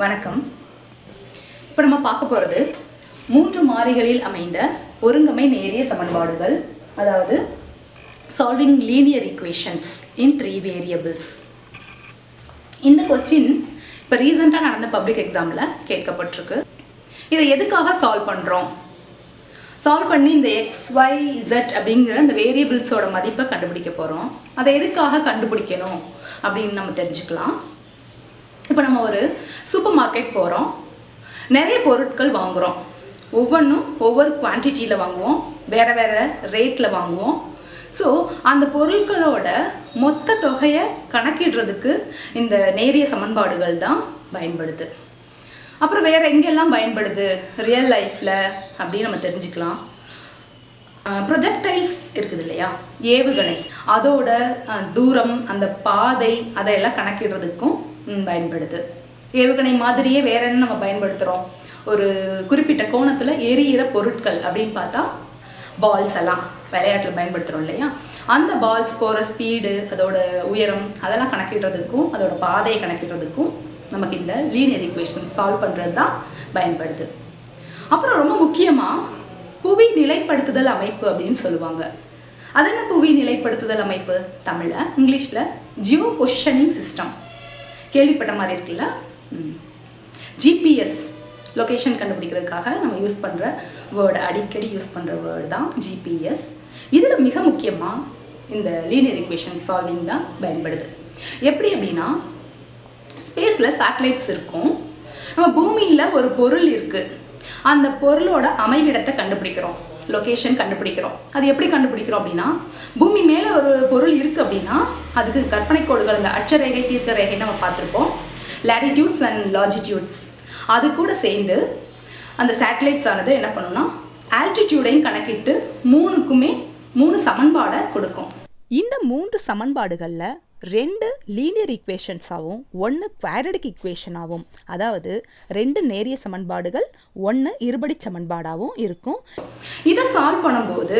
வணக்கம். இப்போ நம்ம பார்க்க போகிறது மூன்று மாறிகளில் அமைந்த ஒருங்கமை நேரிய சமன்பாடுகள் அதாவது solving linear equations in three variables இந்த கொஸ்டின் இப்போ ரீசெண்டாக நடந்த பப்ளிக் எக்ஸாமில் கேட்கப்பட்டிருக்கு. இதை எதுக்காக சால்வ் பண்ணுறோம் சால்வ் பண்ணி இந்த எக்ஸ் ஒய் இசட் அப்படிங்கிற இந்த வேரியபிள்ஸோட மதிப்பை கண்டுபிடிக்க போகிறோம் அதை எதுக்காக கண்டுபிடிக்கணும் அப்படின்னு நம்ம தெரிஞ்சுக்கலாம். இப்போ நம்ம ஒரு சூப்பர் மார்க்கெட் போகிறோம் நிறைய பொருட்கள் வாங்குகிறோம் ஒவ்வொன்றும் ஒவ்வொரு குவான்டிட்டியில் வாங்குவோம். வேறு வேறு ரேட்டில் வாங்குவோம். ஸோ அந்த பொருட்களோட மொத்த தொகையை கணக்கிடுறதுக்கு இந்த நேரிய சமன்பாடுகள் தான் பயன்படுது. அப்புறம் வேறு எங்கெல்லாம் பயன்படுது? ரியல் லைஃப்பில் அப்படின்னு நம்ம தெரிஞ்சுக்கலாம். ப்ரொஜெக்டைல்ஸ் இருக்குது இல்லையா? ஏவுகணை. அதோட தூரம் அந்த பாதை அதையெல்லாம் கணக்கிடுறதுக்கும் பயன்படுது. ஏவுகணை மாதிரியே வேற என்ன நம்ம பயன்படுத்துகிறோம் ஒரு குறிப்பிட்ட கோணத்தில் எரியிற பொருட்கள் அப்படின்னு பார்த்தா பால்ஸ் எல்லாம் விளையாட்டில் பயன்படுத்துகிறோம் இல்லையா? அந்த பால்ஸ் போகிற ஸ்பீடு அதோட உயரம் அதெல்லாம் கணக்கிடுறதுக்கும் அதோட பாதையை கணக்கிடுறதுக்கும் நமக்கு இந்த லீனியர் equation சால்வ் பண்ணுறது தான் பயன்படுது. அப்புறம் ரொம்ப முக்கியமாக புவி நிலைப்படுத்துதல் அமைப்பு அப்படின்னு சொல்லுவாங்க. அது என்ன புவி நிலைப்படுத்துதல் அமைப்பு? தமிழில் இங்கிலீஷில் ஜியோ பொசிஷனிங் சிஸ்டம் கேள்விப்பட்ட மாதிரி இருக்குல்ல? ஜிபிஎஸ் லொக்கேஷன் கண்டுபிடிக்கிறதுக்காக நம்ம யூஸ் பண்ணுற வேர்டு அடிக்கடி யூஸ் பண்ணுற வேர்டு தான் ஜிபிஎஸ் இதில் மிக முக்கியமாக இந்த லீனியர் இக்குவேஷன் சால்விங் தான் பயன்படுது. எப்படி அப்படின்னா ஸ்பேஸில் சேட்டலைட்ஸ் இருக்கும். நம்ம பூமியில் ஒரு பொருள் இருக்குது அந்த பொருளோட அமைவிடத்தை கண்டுபிடிக்கிறோம். லொக்கேஷன் கண்டுபிடிக்கிறோம். அது எப்படி கண்டுபிடிக்கிறோம் அப்படின்னா பூமி மேலே ஒரு பொருள் இருக்குது அப்படின்னா அதுக்கு கற்பனை கோடுகள் அந்த அட்சரேகை தீர்க்க ரேகை நம்ம பார்த்துருப்போம். லேட்டிடியூட்ஸ் அண்ட் லாஜிடியூட்ஸ் அது கூட சேர்ந்து அந்த சேட்டலைட்ஸ் ஆனது என்ன பண்ணும்னா ஆல்டிடியூடையும் கணக்கிட்டு மூணுக்குமே மூணு சமன்பாடை கொடுக்கும். இந்த மூன்று சமன்பாடுகளில் ரெண்டு லீனியர் ஈக்குவேஷன்ஸாகவும் ஒன்று குவாரடிக் ஈக்குவேஷனாகவும் அதாவது ரெண்டு நேரிய சமன்பாடுகள் ஒன்று இருபடி சமன்பாடாகவும் இருக்கும். இதை சால்வ் பண்ணும்போது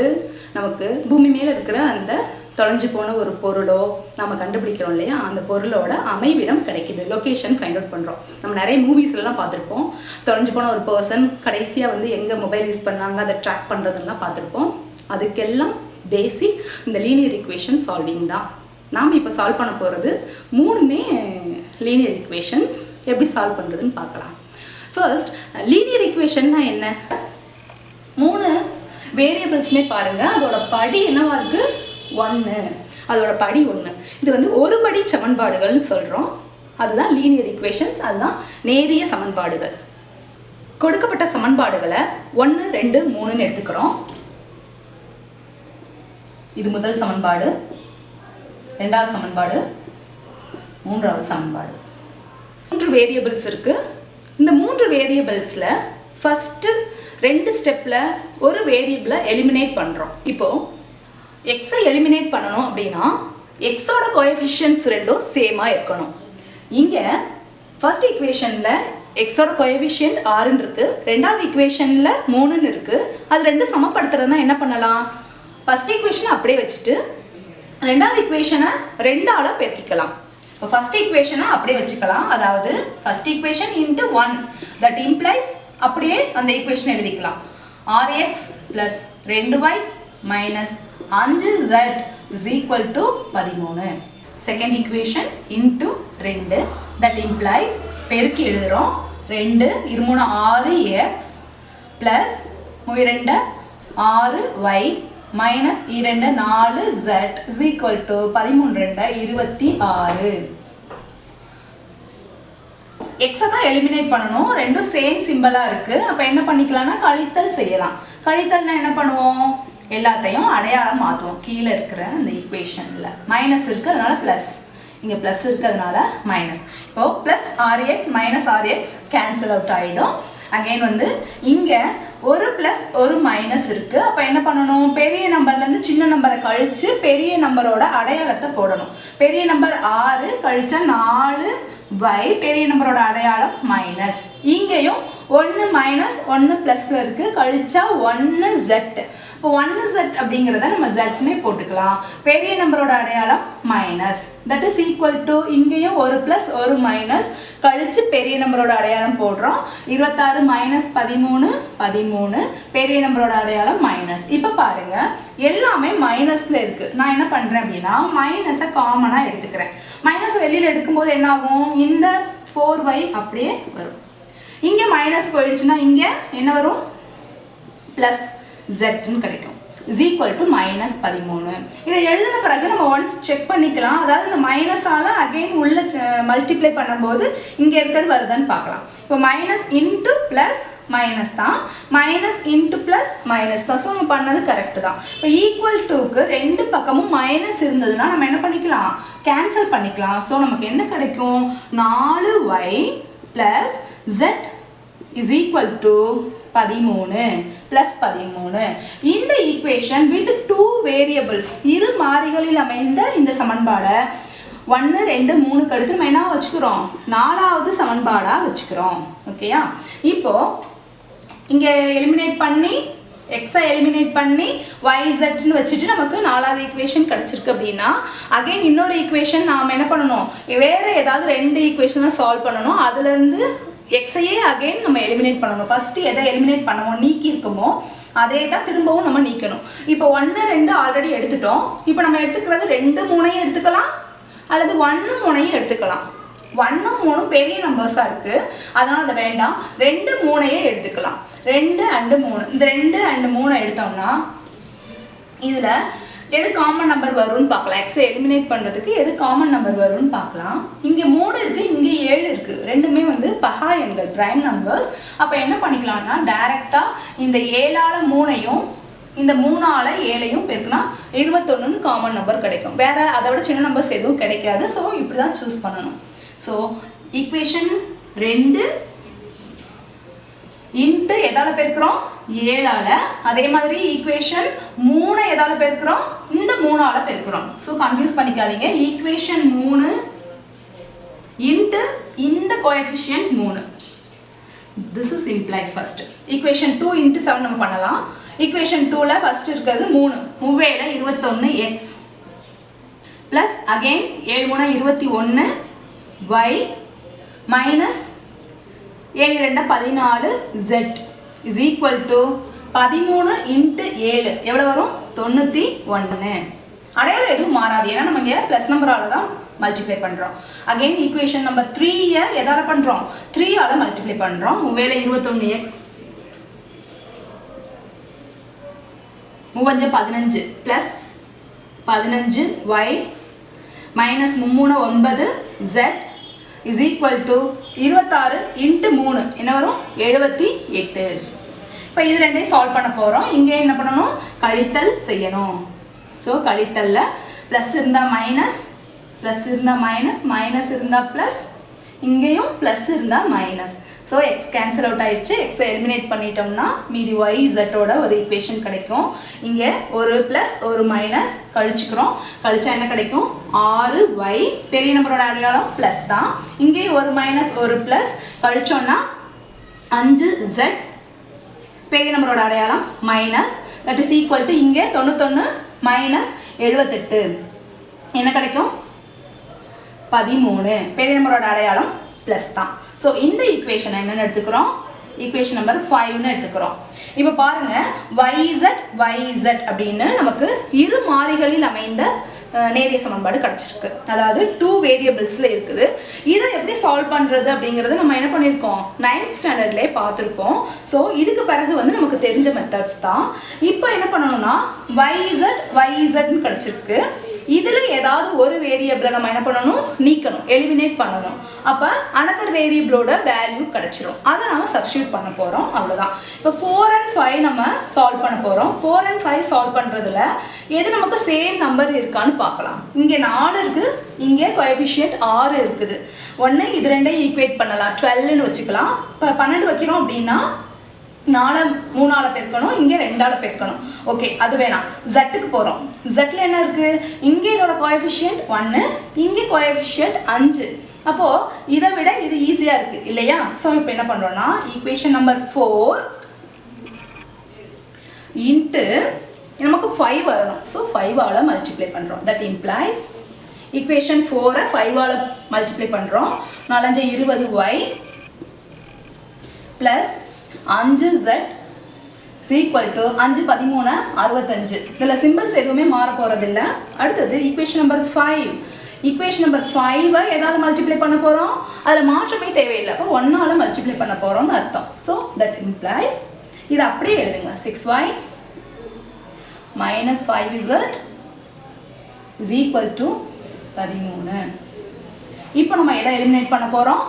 நமக்கு பூமி மேலே இருக்கிற அந்த தொலைஞ்சு போன ஒரு பொருளோ நம்ம கண்டுபிடிக்கிறோம் இல்லையா? அந்த பொருளோட அமைவிடம் கிடைக்குது. லொக்கேஷன் ஃபைண்ட் அவுட் பண்ணுறோம் நம்ம நிறைய மூவிஸ்லலாம் பார்த்துருப்போம். தொலைஞ்சு போன ஒரு பர்சன் கடைசியாக வந்து எங்கே மொபைல் யூஸ் பண்ணாங்க அதை ட்ராக் பண்ணுறதெல்லாம் பார்த்துருப்போம். அதுக்கெல்லாம் பேசிக் இந்த லீனியர் equation சால்விங் தான். நாம் இப்போ சால்வ் பண்ண போகிறது மூணுமே லீனியர் equations எப்படி சால்வ் பண்ணுறதுன்னு பார்க்கலாம். ஃபர்ஸ்ட் லீனியர் equationனா என்ன? மூணு வேரியபிள்ஸ்மே பாருங்கள் அதோட படி என்னவா இருக்குது ஒன்று அதோட படி ஒன்று இது வந்து ஒரு படி சமன்பாடுகள்னு சொல்கிறோம் அதுதான் லீனியர் equations. அதுதான் நேரிய சமன்பாடுகள். கொடுக்கப்பட்ட சமன்பாடுகளை ஒன்று ரெண்டு மூணுன்னு எடுத்துக்கிறோம். இது முதல் சமன்பாடு. ரெண்டாவது சமன்பாடு மூன்றாவது சமன்பாடு. மூன்று வேரியபிள்ஸ் இருக்குது இந்த மூன்று வேரியபிள்ஸில் ஃபஸ்ட்டு ரெண்டு ஸ்டெப்பில் ஒரு வேரியபிளை எலிமினேட் பண்ணுறோம் இப்போது எக்ஸை எலிமினேட் பண்ணணும் அப்படின்னா எக்ஸோட கோஎஃபிஷியன்ஸ் ரெண்டும் சேமாக இருக்கணும். இங்கே ஃபர்ஸ்ட் ஈக்குவேஷனில் எக்ஸோட கோஎஃபிஷியன்ட் ஆறுன்னு இருக்குது ரெண்டாவது ஈக்குவேஷனில் மூணுன்னு இருக்குது அது ரெண்டும் சமப்படுத்துறதுனா என்ன பண்ணலாம்? ஃபஸ்ட் ஈக்குவேஷனை அப்படியே வச்சுட்டு ரெண்டாவது இக்குவேஷனை ரெண்டால பெருக்கிக்கலாம். இப்போ ஃபர்ஸ்ட் இக்குவேஷனை அப்படியே வச்சுக்கலாம். அதாவது first equation into one that implies அப்படியே அந்த இக்குவேஷன் எழுதிக்கலாம். ஆர்எக்ஸ் ப்ளஸ் ரெண்டு ஒய் மைனஸ் அஞ்சு ஜெட் இஸ் ஈக்குவல் டு பதிமூணு. செகண்ட் இக்குவேஷன் இன்ட்டு ரெண்டு. தட் இம்ப்ளைஸ் பெருக்கி எழுதுகிறோம் ரெண்டு இருமூணு ஆறு எக்ஸ் ப்ளஸ் இரண்டு ஆறு ஒய் மைனஸ் இரண்டு நாலு ஜெட் இஸ் ஈக்குவல் டு பதிமூணு ரெண்டு இருபத்தி ஆறு. எக்ஸை தான் எலிமினேட் பண்ணணும். ரெண்டும் சேம் சிம்பிளாக இருக்குது அப்போ என்ன பண்ணிக்கலாம்னா கழித்தல் செய்யலாம். கழித்தல்னா என்ன பண்ணுவோம்? எல்லாத்தையும் அடையாளம் மாற்றுவோம் கீழே இருக்கிற அந்த ஈக்குவேஷனில் மைனஸ் இருக்குது அதனால் ப்ளஸ் இங்கே ப்ளஸ் இருக்கிறதுனால மைனஸ் இப்போ plus R X minus R X cancel out ஆகிடும் அகெயின் வந்து இங்கே ஒரு ப்ளஸ் ஒரு மைனஸ் இருக்குது அப்போ என்ன பண்ணணும்? பெரிய நம்பர்லேருந்து சின்ன நம்பரை கழித்து பெரிய நம்பரோட அடையாளத்தை போடணும். பெரிய நம்பர் ஆறு கழிச்சா நாலு பை பெரிய நம்பரோட அடையாளம் மைனஸ் இங்கேயும் ஒன்று மைனஸ் ஒன்று ப்ளஸில் இருக்குது கழிச்சா ஒன்று ஜெட் இப்போ ஒன்று ஜெட் அப்படிங்கிறத நம்ம ஜெட்னே போட்டுக்கலாம். பெரிய நம்பரோட அடையாளம் minus that is equal to இங்கேயும் ஒரு ப்ளஸ் ஒரு மைனஸ் கழிச்சு பெரிய நம்பரோட அடையாளம் போடுறோம். இருபத்தாறு மைனஸ் பதிமூணு பதிமூணு. பெரிய நம்பரோட அடையாளம் மைனஸ் இப்போ பாருங்க எல்லாமே மைனஸ்ல இருக்கு. நான் என்ன பண்றேன் அப்படின்னா மைனஸை காமனாக எடுத்துக்கிறேன். மைனஸ் வெளியில் எடுக்கும்போது என்ன ஆகும் இந்த ஃபோர் வை அப்படியே வரும். இங்கே மைனஸ் போயிடுச்சுன்னா இங்கே என்ன வரும்? ப்ளஸ் ஜெட்னு கிடைக்கும். இஸ் ஈக்குவல் டு மைனஸ் பதிமூணு. இதை எழுதின பிறகு நம்ம ஒன்ஸ் செக் பண்ணிக்கலாம். அதாவது இந்த மைனஸால் அகைன் உள்ள மல்டிப்ளை பண்ணும்போது இங்கே இருக்கிறது வருதான்னு பார்க்கலாம். இப்போ மைனஸ் இன்ட்டு ப்ளஸ் மைனஸ் தான். மைனஸ் இன்ட்டு ப்ளஸ் மைனஸ் தான். ஸோ நம்ம பண்ணது கரெக்டு தான். இப்போ ஈக்குவல் டூக்கு ரெண்டு பக்கமும் மைனஸ் இருந்ததுன்னா நம்ம என்ன பண்ணிக்கலாம்? கேன்சல் பண்ணிக்கலாம். ஸோ நமக்கு என்ன கிடைக்கும்? நாலு Y plus Z is equal to பதிமூணு. ப்ளஸ் பதிமூணு. இந்த ஈக்குவேஷன் வித் டூ வேரியபிள்ஸ் இரு மாறிகளில் அமைந்த இந்த சமன்பாடை ஒன்று ரெண்டு மூணுக்கு அடுத்து நம்ம என்ன வச்சுக்கிறோம்? நாலாவது சமன்பாடாக வச்சுக்கிறோம். ஓகேயா இப்போ இங்கே எலிமினேட் பண்ணி எக்ஸை எலிமினேட் பண்ணி ன்னு வச்சுட்டு நமக்கு நாலாவது ஈக்குவேஷன் கிடச்சிருக்கு அப்படின்னா அகைன் இன்னொரு ஈக்குவேஷன் நாம் என்ன பண்ணணும்? வேறு ஏதாவது ரெண்டு ஈக்குவேஷனை சால்வ் பண்ணணும். அதுலேருந்து எக்ஸையே அகைன் நம்ம எலிமினேட் பண்ணணும். ஃபஸ்ட்டு எதை எலிமினேட் பண்ணுவோம் நீக்கி இருக்குமோ அதே தான் திரும்பவும் நம்ம நீக்கணும். இப்போ ஒன்று ரெண்டு ஆல்ரெடி எடுத்துட்டோம். இப்போ நம்ம எடுத்துக்கிறது ரெண்டு மூணையும் எடுத்துக்கலாம் அல்லது ஒன்று மூணையும் எடுத்துக்கலாம். ஒன்றும் மூணும் பெரிய நம்பர்ஸாக இருக்குது அதனால் அதை வேண்டாம். ரெண்டு மூணையே எடுத்துக்கலாம். ரெண்டு அண்டு மூணு. இந்த ரெண்டு அண்டு மூணை எடுத்தோம்னா இதில் எது காமன் நம்பர் வரும்னு பார்க்கலாம். எக்ஸை எலிமினேட் பண்ணுறதுக்கு எது காமன் நம்பர் வரும்னு பார்க்கலாம். இங்கே மூணு இருக்குது இங்கே ஏழு இருக்குது ரெண்டுமே வந்து பகா எண்கள் ப்ரைம் நம்பர்ஸ் அப்போ என்ன பண்ணிக்கலாம்னா டைரெக்டாக இந்த ஏழால மூணையும் இந்த மூணால ஏழையும் பெருக்குனா இருபத்தொன்னுன்னு காமன் நம்பர் கிடைக்கும். வேறு அதை விட சின்ன நம்பர்ஸ் எதுவும் கிடைக்காது. ஸோ இப்படி தான் சூஸ் பண்ணணும். ஸோ ஈக்குவேஷன் ரெண்டு இன்ட்டு எதால் பெருக்கிறோம்? ஏழால. அதே மாதிரி ஈக்குவேஷன் மூணு எதால் பெருக்கிறோம்? இந்த மூணால் பெருக்கிறோம். ஸோ கன்ஃபியூஸ் பண்ணிக்காதீங்க. ஈக்குவேஷன் மூணு இன்ட்டு இந்த கோஎஃபிஷியன்ட் மூணு. This is implies first equation two into seven நம்ம பண்ணலாம். ஈக்குவேஷன் டூவில் ஃபர்ஸ்ட் இருக்கிறது மூணு. மூவேல இருபத்தொன்று எக்ஸ் ப்ளஸ் அகெயின் ஏழு மூணு இருபத்தி ஒன்று ஒய் மைனஸ் ஏழு ரெண்டு பதினாலு ஜெட் இஸ் ஈக்குவல் டு பதிமூணு இன்ட்டு ஏழு. எவ்வளோ வரும்? தொண்ணூற்றி ஒன்று அடையாளம் எதுவும் மாறாது. ஏன்னா நம்ம இங்கே ப்ளஸ் நம்பரால் தான் மல்டிப்ளை பண்ணுறோம் அகைன் ஈக்குவேஷன் நம்பர் த்ரீயை எதால் பண்ணுறோம் த்ரீயால் மல்டிப்ளை பண்ணுறோம் வேலை இருபத்தொன்று எக்ஸ் மூவஞ்சு பதினஞ்சு ப்ளஸ் பதினஞ்சு ஒய் மைனஸ் மும்மூணு ஒன்பது ஜெட் இஸ் ஈக்குவல் டு இருபத்தாறு இன்ட்டு மூணு. என்ன வரும்? எழுபத்தி எட்டு. இப்போ இது ரெண்டையும் சால்வ் பண்ண போகிறோம் இங்கே என்ன பண்ணணும்? கழித்தல் செய்யணும். ஸோ கழித்தலில் ப்ளஸ் இருந்தால் மைனஸ் ப்ளஸ் இருந்தால் மைனஸ் மைனஸ் இருந்தால் ப்ளஸ் இங்கேயும் ப்ளஸ் இருந்தால் minus so X cancel out ஆயிடுச்சு. எக்ஸ் எலிமினேட் பண்ணிட்டோம்னா மீதி ஒய் இசட்டோட ஒரு ஈக்குவேஷன் கிடைக்கும். இங்கே ஒரு ப்ளஸ் ஒரு மைனஸ் கழிச்சுக்கிறோம். கழிச்சா என்ன கிடைக்கும்? ஆறு ஒய் பெரிய நம்பரோட அடையாளம் ப்ளஸ் தான். இங்கே ஒரு மைனஸ் ஒரு ப்ளஸ் கழிச்சோன்னா அஞ்சு ஜெட் பெரிய நம்பரோட அடையாளம் minus that is equal to இங்கே தொண்ணூத்தொன்று மைனஸ் எழுபத்தெட்டு என்ன கிடைக்கும்? பதிமூணு. பெரிய நம்பரோட அடையாளம் ப்ளஸ் தான். ஸோ இந்த ஈக்குவேஷனை என்னென்னு எடுத்துக்கிறோம்? ஈக்குவேஷன் நம்பர் ஃபைவ்னு எடுத்துக்கிறோம். இப்போ பாருங்கள் yz yz அப்படின்னு நமக்கு இரு மாறிகளில் அமைந்த நேரிய சமன்பாடு கிடச்சிருக்கு. அதாவது டூ வேரியபிள்ஸில் இருக்குது. இதை எப்படி சால்வ் பண்ணுறது அப்படிங்கிறது நம்ம என்ன பண்ணியிருக்கோம் நைன்த் ஸ்டாண்டர்ட்லேயே பார்த்துருப்போம் ஸோ இதுக்கு பிறகு வந்து நமக்கு தெரிஞ்ச மெத்தட்ஸ் தான். இப்போ என்ன பண்ணணும்னா வைஇசட் வைஇசட்னு கிடச்சிருக்கு. இதில் ஏதாவது ஒரு வேரியபிளை நம்ம என்ன பண்ணணும்? நீக்கணும் எலிமினேட் பண்ணணும். அப்போ அனதர் வேரியபிளோட வேல்யூ கிடச்சிரும். அதை நம்ம சப்ஸ்டியூட் பண்ண போகிறோம் அவ்வளோதான் இப்போ ஃபோர் அண்ட் ஃபைவ் நம்ம சால்வ் பண்ண போகிறோம் ஃபோர் அண்ட் ஃபைவ் சால்வ் பண்ணுறதுல எது நமக்கு சேம் நம்பர் இருக்கான்னு பார்க்கலாம். இங்கே நாலு இருக்குது இங்கே கோஎஃபிஷியன்ட் ஆறு இருக்குது. ஒன்று இது ரெண்டையும் ஈக்குவேட் பண்ணலாம். டுவெல்னு வச்சுக்கலாம். இப்போ பன்னெண்டு வைக்கிறோம் அப்படின்னா நாலு மூணால பெருக்கணும் இங்கே ரெண்டால பெருக்கணும். ஓகே அது வேணாம். ஜட்டுக்கு போகிறோம் ஜட்டில் என்ன இருக்குது இங்கே இதோட கோஎஃபிஷியன்ட் ஒன்று இங்கே கோஎஃபிஷியன்ட் அஞ்சு. அப்போது இதை விட இது ஈஸியாக இருக்குது இல்லையா? ஸோ இப்போ என்ன பண்ணுறோன்னா ஈக்குவேஷன் நம்பர் ஃபோர் இன்ட்டு நமக்கு ஃபைவ் வரணும். ஸோ ஃபைவால் மல்டிப்ளை பண்ணுறோம் தட் இம்ப்ளைஸ் ஈக்குவேஷன் ஃபோரை ஃபைவால் மல்டிப்ளை பண்ணுறோம் நாலஞ்சு இருபது ஒய் ப்ளஸ் அஞ்சு ஜெட் சீக்வல் டு அஞ்சு பதிமூணு அறுபத்தஞ்சு. இதில் சிம்பிள்ஸ் எதுவுமே மாற போகிறதில்ல அடுத்தது equation number five equation number ஃபைவை எதாவது மல்டிப்ளை பண்ண போகிறோம் அதில் மாற்றமே தேவையில்லை. அப்போ ஒன்றால் மல்டிப்ளை பண்ண போகிறோம்னு அர்த்தம். ஸோ தட் இம்ப்ளைஸ் இது அப்படியே எழுதுங்க. Six Y minus five Z is equal to பதிமூணு. இப்போ நம்ம எதை எலிமினேட் பண்ண போகிறோம்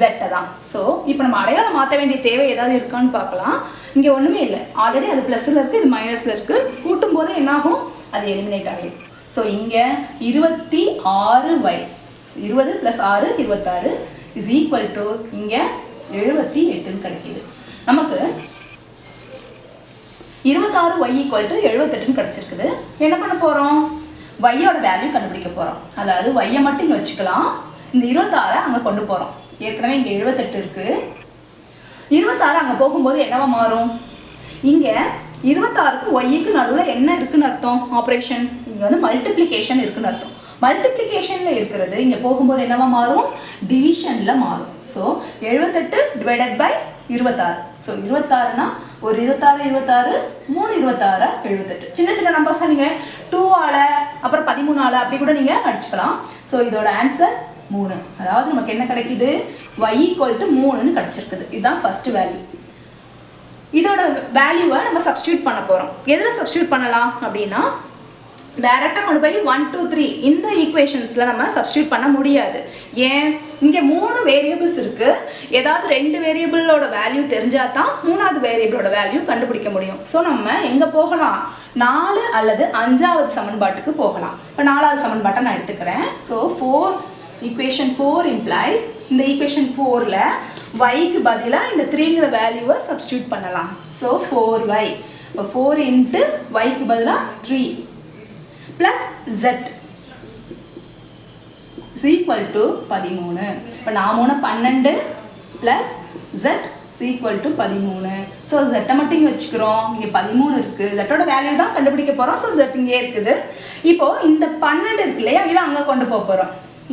ஜெட்டை தான். ஸோ இப்போ நம்ம அடையாளம் மாற்ற வேண்டிய தேவை ஏதாவது இருக்கான்னு பார்க்கலாம். இங்கே ஒன்றுமே இல்லை. ஆல்ரெடி அது ப்ளஸில் இருக்குது இது மைனஸில் இருக்குது கூட்டும் போது என்னாகும்? அது எலிமினேட் ஆகிடும். ஸோ இங்கே இருபத்தி ஆறு வை இருபது ப்ளஸ் ஆறு இருபத்தாறு இஸ் ஈக்குவல் டு இங்கே எழுபத்தி எட்டுன்னு கிடைக்கிது. நமக்கு இருபத்தாறு ஒய் ஈக்குவல் டு எழுபத்தெட்டுன்னு கிடச்சிருக்குது. என்ன பண்ண போகிறோம் ஒய்யோட வேல்யூ கண்டுபிடிக்க போகிறோம் அதாவது ஒய்யை மட்டும் இங்கே வச்சுக்கலாம். இந்த இருபத்தாறை அங்கே கொண்டு போகிறோம் ஏற்கனவே இங்கே எழுபத்தெட்டு இருக்குது இருபத்தாறு அங்கே போகும்போது என்னவா மாறும்? இங்கே இருபத்தாறுக்கு ஒய்க்கு நடுவில் என்ன இருக்குன்னு அர்த்தம்? ஆப்ரேஷன் இங்கே வந்து மல்டிப்ளிகேஷன் இருக்குன்னு அர்த்தம். மல்டிப்ளிகேஷனில் இருக்கிறது இங்கே போகும்போது என்னவா மாறும்? டிவிஷனில் மாறும். ஸோ எழுபத்தெட்டு டிவைடட் பை இருபத்தாறு. ஸோ இருபத்தாறுனா ஒரு இருபத்தாறு இருபத்தாறு மூணு இருபத்தாறு எழுபத்தெட்டு. சின்ன சின்ன நம்பர்ஸாக நீங்கள் டூவால் அப்புறம் பதிமூணால் அப்படி கூட நீங்கள் அடிச்சுக்கலாம். ஸோ இதோட ஆன்சர் மூணு. அதாவது நமக்கு என்ன கிடைக்குது? ஒய் ஈக்குவல் டு மூணுன்னு கிடச்சிருக்குது. இதுதான் ஃபர்ஸ்ட் வேல்யூ இதோட வேல்யூவை நம்ம சப்ஸ்டியூட் பண்ண போகிறோம் எதில் சப்ஸ்டியூட் பண்ணலாம் அப்படின்னா டைரெக்டாக கொண்டு போய் ஒன் டூ த்ரீ இந்த ஈக்குவேஷன்ஸில் நம்ம சப்ஸ்டியூட் பண்ண முடியாது. ஏன்? இங்கே மூணு வேரியபிள்ஸ் இருக்குது ஏதாவது ரெண்டு வேரியபிளோட வேல்யூ தெரிஞ்சால் தான் மூணாவது வேரியபிளோட வேல்யூ கண்டுபிடிக்க முடியும். ஸோ நம்ம எங்கே போகலாம்? நாலு அல்லது அஞ்சாவது சமன்பாட்டுக்கு போகலாம். இப்போ நாலாவது சமன்பாட்டை நான் எடுத்துக்கிறேன். So four equation four implies இந்த ஈக்குவேஷன் ஃபோரில் ஒய்க்கு பதிலாக இந்த த்ரீங்கிற வேல்யூவை சப்ஸ்டியூட் பண்ணலாம். ஸோ ஃபோர் ஒய் இப்போ ஃபோர் இன்ட்டு ஒய்க்கு பதிலாக three plus Z is equal to பதிமூணு. இப்போ நான் மூணு பன்னெண்டு ப்ளஸ் ஜெட் ஈக்குவல் டு பதிமூணு. ஸோ ஜெட்டை மட்டும் இங்கே வச்சுக்கிறோம். இங்கே பதிமூணு இருக்குது ஜெட்டோட வேல்யூ தான் கண்டுபிடிக்க போகிறோம் ஸோ ஜெட் இங்கே இருக்குது. இப்போது இந்த பன்னெண்டு இருக்கு இல்லையா? இதை அங்கே கொண்டு போக போகிறோம்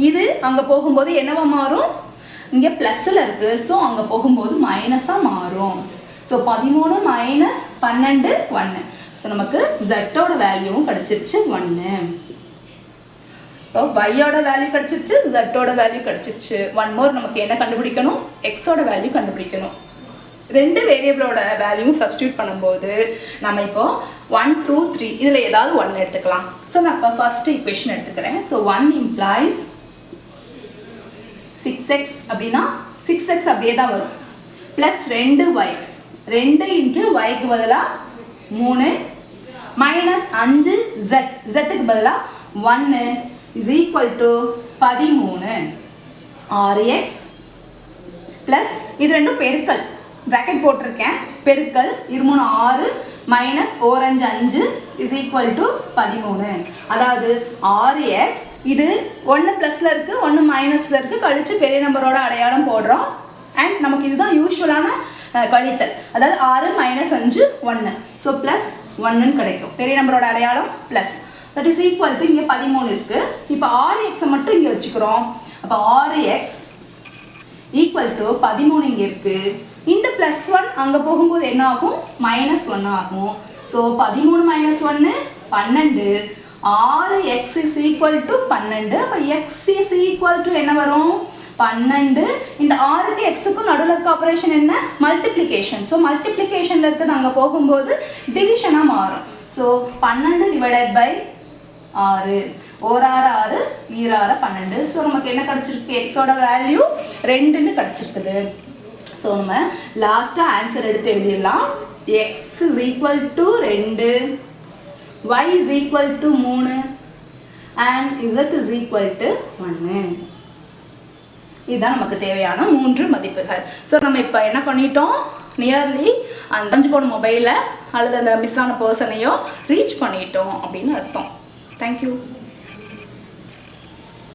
இது அங்கே போகும்போது என்னவா மாறும்? இங்கே ப்ளஸ்ஸில் இருக்குது ஸோ அங்கே போகும்போது மைனஸாக மாறும். ஸோ பதிமூணு மைனஸ் பன்னெண்டு ஒன்று ஸோ நமக்கு ஜெட்டோட வேல்யூவும் கிடச்சிருச்சு ஒன்று இப்போ ஒய்யோட வேல்யூ கிடச்சிருச்சு ஜெட்டோட வேல்யூ கிடச்சிருச்சு. ஒன் மோர் நமக்கு என்ன கண்டுபிடிக்கணும்? எக்ஸோட வேல்யூ கண்டுபிடிக்கணும். ரெண்டு வேரியபிளோட வேல்யூவும் சப்ஸ்டியூட் பண்ணும்போது நம்ம இப்போ ஒன் டூ த்ரீ இதில் ஏதாவது ஒன்று எடுத்துக்கலாம். ஸோ நான் இப்போ ஃபஸ்ட்டு இக்குவேஷன் எடுத்துக்கிறேன். So one implies six X அப்படின்னா சிக்ஸ் எக்ஸ் அப்படியே தான் வரும். ப்ளஸ் ரெண்டு ஒய் ரெண்டு இன்ட்டு ஒய்க்கு பதிலாக மூணு. மைனஸ் அஞ்சு ஜெட் ஜெட்டுக்கு பதிலாக ஒன்று இஸ் ஈக்குவல் டு பதிமூணு. ஆறு எக்ஸ் ப்ளஸ் இது ரெண்டும் பெருக்கல். ப்ராக்கெட் போட்டிருக்கேன். பெருக்கல். இருமூணு ஆறு. மைனஸ் ஓரஞ்சு அஞ்சு இஸ் ஈக்குவல் டு பதிமூணு. அதாவது ஆறு எக்ஸ் இது ஒன்று ப்ளஸில் இருக்குது ஒன்று மைனஸில் இருக்குது கழித்து பெரிய நம்பரோட அடையாளம் போடுறோம். அண்ட் நமக்கு இதுதான் யூஸ்வலான கழித்தல். அதாவது ஆறு மைனஸ் அஞ்சு ஒன்று ஸோ ப்ளஸ் ஒன்றுன்னு கிடைக்கும். பெரிய நம்பரோட அடையாளம் plus that is equal to இங்கே பதிமூணு இருக்குது இப்போ ஆறு எக்ஸை மட்டும் இங்கே வச்சுக்கிறோம். அப்போ ஆறு எக்ஸ் ஈக்குவல் டு பதிமூணு இங்கே இருக்குது இந்த ப்ளஸ் ஒன் அங்கே போகும்போது என்ன ஆகும்? மைனஸ் ஒன் ஆகும். ஸோ பதிமூணு மைனஸ் ஒன்று பன்னெண்டு. ஆறு எக்ஸ் இஸ் ஈக்குவல் டு பன்னெண்டு. அப்போ எக்ஸ் இஸ் ஈக்குவல் டு என்ன வரும்? பன்னெண்டு. இந்த ஆறுக்கு எக்ஸுக்கும் நடுவில் இருக்க ஆப்ரேஷன் என்ன? மல்டிப்ளிகேஷன் ஸோ மல்டிப்ளிகேஷனில் இருக்கிறது அங்கே போகும்போது டிவிஷனாக மாறும். ஸோ பன்னெண்டு டிவைடட் பை ஆறு. ஓராறு ஆறு ஈராறு பன்னெண்டு. ஸோ நமக்கு என்ன கிடச்சிருக்கு? எக்ஸோட வேல்யூ ரெண்டுன்னு கிடச்சிருக்குது. ஸோ நம்ம லாஸ்ட்டாக ஆன்சர் எடுத்து எழுதிடலாம். எக்ஸ் இஸ் ஈக்குவல் டு ரெண்டு. ஒய் இஸ் ஈக்குவல் டு மூணு. And Z is equal to ஒன்று இதுதான் நமக்கு தேவையான மூன்று மதிப்புகள். ஸோ நம்ம இப்போ என்ன பண்ணிட்டோம்? நியர்லி அந்த அஞ்சு போன மொபைலை அல்லது அந்த மிஸ் ஆன பர்சனையோ ரீச் பண்ணிட்டோம் அப்படின்னு அர்த்தம். தேங்க்யூ